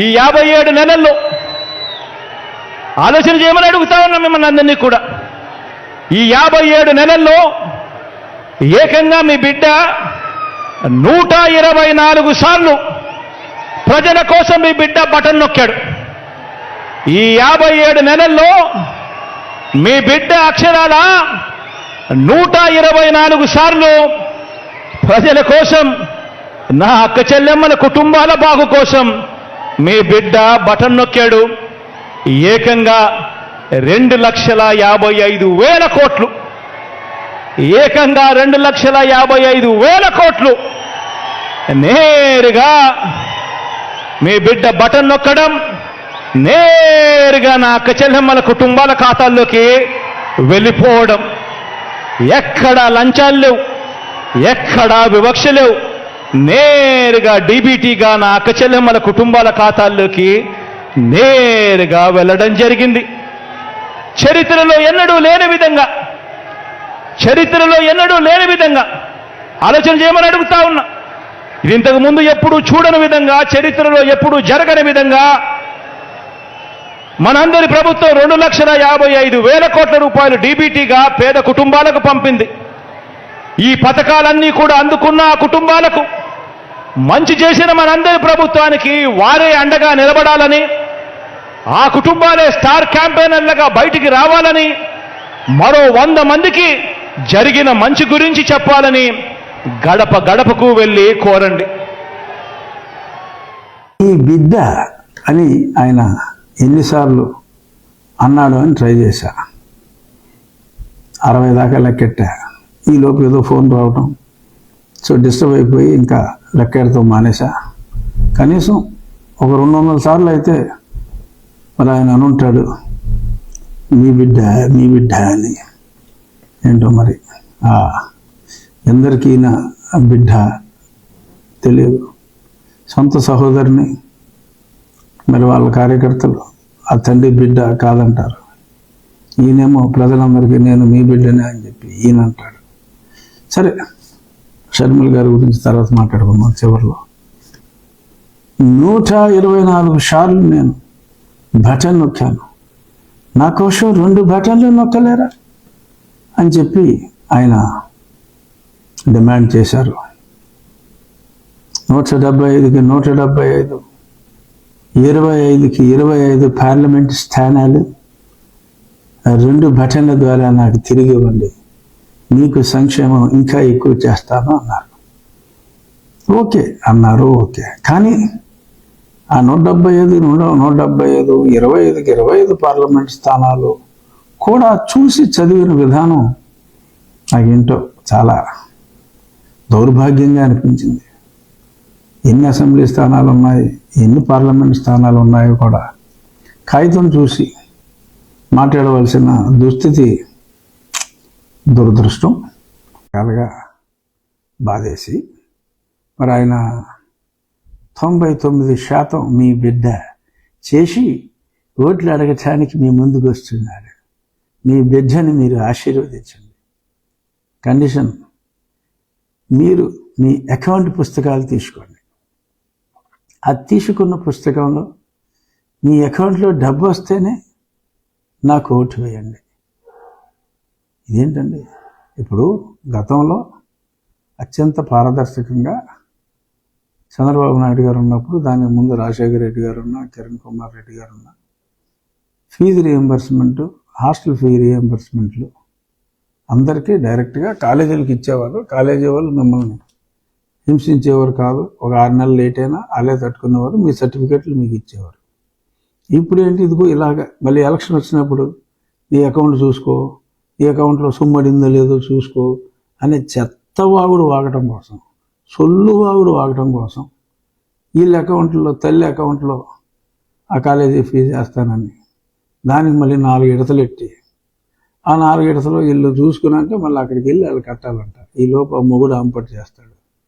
ఈ యాభై ఏడు నెలల్లో ఆలోచన చేయమని అడుగుతా ఉన్నా మిమ్మల్ని అందరినీ కూడా. ఈ యాభై ఏడు నెలల్లో ఏకంగా మీ బిడ్డ నూట ఇరవై నాలుగు సార్లు ప్రజల కోసం మీ బిడ్డ బటన్ నొక్కాడు. ఈ యాభై ఏడు నెలల్లో మీ బిడ్డ అక్షరాల నూట ఇరవై నాలుగు సార్లు ప్రజల కోసం నా అక్క చెల్లెమ్మల కుటుంబాల బాగు కోసం మీ బిడ్డ బటన్ నొక్కాడు. ఏకంగా రెండు లక్షల యాభై ఐదు వేల కోట్లు. ఏకంగా రెండు లక్షల యాభై ఐదు వేల కోట్లు. నేరుగా మీ బిడ్డ బటన్ నొక్కడం నేరుగా నా అక్క చెల్లెమ్మల కుటుంబాల ఖాతాల్లోకి వెళ్ళిపోవడం. ఎక్కడా లంచాలు లేవు ఎక్కడా వివక్ష లేవు. నేరుగా డీబీటీగా నా అక్కచెల్లెమ్మల కుటుంబాల ఖాతాల్లోకి నేరుగా వెళ్ళడం జరిగింది. చరిత్రలో ఎన్నడూ లేని విధంగా చరిత్రలో ఎన్నడూ లేని విధంగా ఆలోచన చేయమని అడుగుతా ఉన్నా. ఇది ఇంతకు ముందు ఎప్పుడు చూడని విధంగా చరిత్రలో ఎప్పుడు జరగని విధంగా మనందరి ప్రభుత్వం రెండు లక్షల యాభై ఐదు వేల కోట్ల రూపాయలు డీబీటీగా పేద కుటుంబాలకు పంపింది. ఈ పథకాలన్నీ కూడా అందుకున్న ఆ కుటుంబాలకు మంచి చేసిన మనందరి ప్రభుత్వానికి వారే అండగా నిలబడాలని ఆ కుటుంబాలే స్టార్ క్యాంపెయినర్లుగా బయటికి రావాలని మరో వంద మందికి జరిగిన మంచి గురించి చెప్పాలని గడప గడపకు వెళ్ళి కోరండి. ఈ బిడ్డ అని ఆయన ఎన్నిసార్లు అన్నాడు అని ట్రై చేశా. అరవై దాకా లెక్కెట్టా. ఈ లోపు ఏదో ఫోన్ రావటం. సో డిస్టర్బ్ అయిపోయి ఇంకా లెక్కెడతాం మానేసా కనీసం ఒక రెండు వందల సార్లు అయితే మరి ఆయన అనుంటాడు మీ బిడ్డ మీ బిడ్డ అని. ఏంటో మరి? ఆ ఎందరికీ నా బిడ్డ తెలియదు. సొంత సహోదరిని మరి వాళ్ళ కార్యకర్తలు ఆ తండ్రి బిడ్డ కాదంటారు. ఈయనేమో ప్రజలందరికీ నేను మీ బిడ్డనే అని చెప్పి ఈయన అంటాడు సరే షర్మిల గారి గురించి తర్వాత మాట్లాడుకుందాం చివరిలో. నూట ఇరవై నాలుగు సార్లు నేను బటన్ నొక్కాను. నా కోసం రెండు బటన్లు నొక్కలేరా? అని చెప్పి ఆయన డిమాండ్ చేశారు. నూట డెబ్బై ఐదుకి నూట డెబ్బై ఐదు ఇరవై ఐదుకి ఇరవై ఐదు పార్లమెంట్ స్థానాలు రెండు బటన్ల ద్వారా నాకు తిరిగి ఇవ్వండి. మీకు సంక్షేమం ఇంకా ఎక్కువ చేస్తాను అన్నారు. ఓకే అన్నారు ఓకే. కానీ ఆ నూట డెబ్బై ఐదు నూట నూట డెబ్బై ఐదు ఇరవై ఐదుకి ఇరవై ఐదు పార్లమెంట్ స్థానాలు కూడా చూసి చదివిన విధానం నాకేంటో చాలా దౌర్భాగ్యంగా అనిపించింది. ఎన్ని అసెంబ్లీ స్థానాలు ఉన్నాయి ఎన్ని పార్లమెంట్ స్థానాలు ఉన్నాయో కూడా కాగితం చూసి మాట్లాడవలసిన దుస్థితి దురదృష్టం. చాలాగా బాధేసి మరి ఆయన తొంభై తొమ్మిది శాతం మీ బిడ్డ చేసి ఓట్లు అడగటానికి మీ ముందుకు వస్తున్నాడు మీ బిడ్డని మీరు ఆశీర్వదించండి. కండిషన్ మీరు మీ అకౌంట్ పుస్తకాలు తీసుకోండి. అది తీసుకున్న పుస్తకంలో మీ అకౌంట్లో డబ్బు వస్తేనే నాకు ఓటు వేయండి. ఇదేంటండి? ఇప్పుడు గతంలో అత్యంత పారదర్శకంగా చంద్రబాబు నాయుడు గారు ఉన్నప్పుడు దానికి ముందు రాజశేఖర రెడ్డి గారు ఉన్న కిరణ్ కుమార్ రెడ్డి గారు ఉన్న ఫీజు రియంబర్స్మెంట్ హాస్టల్ ఫీ రియంబర్స్మెంట్లు అందరికీ డైరెక్ట్గా కాలేజీలకు ఇచ్చేవారు కాలేజీ వాళ్ళు మిమ్మల్ని హింసించేవారు కాదు. ఒక ఆరు నెలలు లేట్ అయినా అలే తట్టుకునేవారు. మీ సర్టిఫికెట్లు మీకు ఇచ్చేవారు. ఇప్పుడు ఏంటి? ఇదిగో ఇలాగ మళ్ళీ ఎలక్షన్ వచ్చినప్పుడు నీ అకౌంట్ చూసుకో. ఈ అకౌంట్లో సొమ్మడిందో లేదో చూసుకో అనే చెత్త వాగుడు వాగటం కోసం సొల్లువాగుడు వాగటం కోసం వీళ్ళ అకౌంట్లో తల్లి అకౌంట్లో ఆ కాలేజీ ఫీజు వేస్తానని దానికి మళ్ళీ నాలుగు ఇడతలు ఎట్టి. ఆ నాలుగు ఇడతలో వీళ్ళు చూసుకున్నాక మళ్ళీ అక్కడికి వెళ్ళి వాళ్ళు కట్టాలంట. ఈ లోపు ఆ మొగుడు అంపటి చేస్తాడు.